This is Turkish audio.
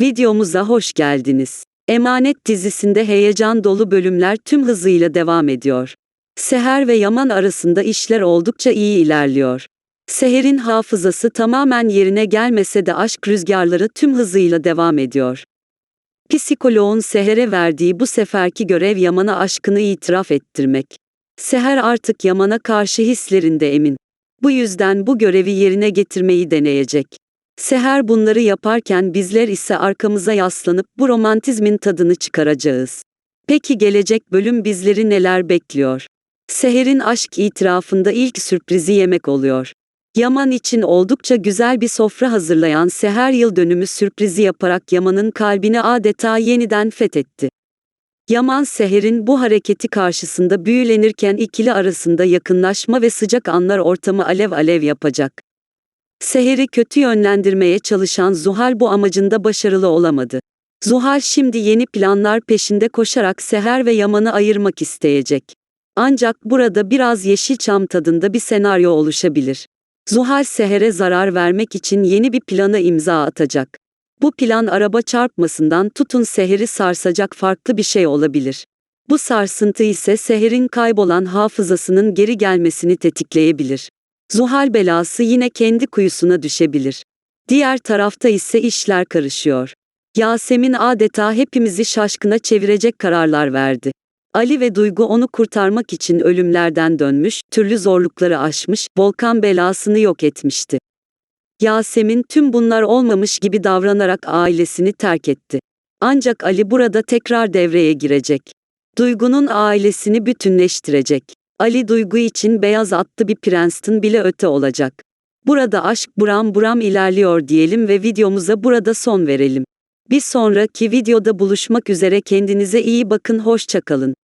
Videomuza hoş geldiniz. Emanet dizisinde heyecan dolu bölümler tüm hızıyla devam ediyor. Seher ve Yaman arasında işler oldukça iyi ilerliyor. Seher'in hafızası tamamen yerine gelmese de aşk rüzgarları tüm hızıyla devam ediyor. Psikoloğun Seher'e verdiği bu seferki görev Yaman'a aşkını itiraf ettirmek. Seher artık Yaman'a karşı hislerinde emin. Bu yüzden bu görevi yerine getirmeyi deneyecek. Seher bunları yaparken bizler ise arkamıza yaslanıp bu romantizmin tadını çıkaracağız. Peki gelecek bölüm bizleri neler bekliyor? Seher'in aşk itirafında ilk sürprizi yemek oluyor. Yaman için oldukça güzel bir sofra hazırlayan Seher yıl dönümü sürprizi yaparak Yaman'ın kalbini adeta yeniden fethetti. Yaman Seher'in bu hareketi karşısında büyülenirken ikili arasında yakınlaşma ve sıcak anlar ortamı alev alev yapacak. Seher'i kötü yönlendirmeye çalışan Zuhal bu amacında başarılı olamadı. Zuhal şimdi yeni planlar peşinde koşarak Seher ve Yaman'ı ayırmak isteyecek. Ancak burada biraz Yeşilçam tadında bir senaryo oluşabilir. Zuhal Seher'e zarar vermek için yeni bir plana imza atacak. Bu plan araba çarpmasından tutun Seher'i sarsacak farklı bir şey olabilir. Bu sarsıntı ise Seher'in kaybolan hafızasının geri gelmesini tetikleyebilir. Zuhal belası yine kendi kuyusuna düşebilir. Diğer tarafta ise işler karışıyor. Yasemin adeta hepimizi şaşkına çevirecek kararlar verdi. Ali ve Duygu onu kurtarmak için ölümlerden dönmüş, türlü zorlukları aşmış, volkan belasını yok etmişti. Yasemin tüm bunlar olmamış gibi davranarak ailesini terk etti. Ancak Ali burada tekrar devreye girecek. Duygu'nun ailesini bütünleştirecek. Ali Duygu için beyaz atlı bir prensten bile öte olacak. Burada aşk buram buram ilerliyor diyelim ve videomuza burada son verelim. Bir sonraki videoda buluşmak üzere kendinize iyi bakın hoşçakalın.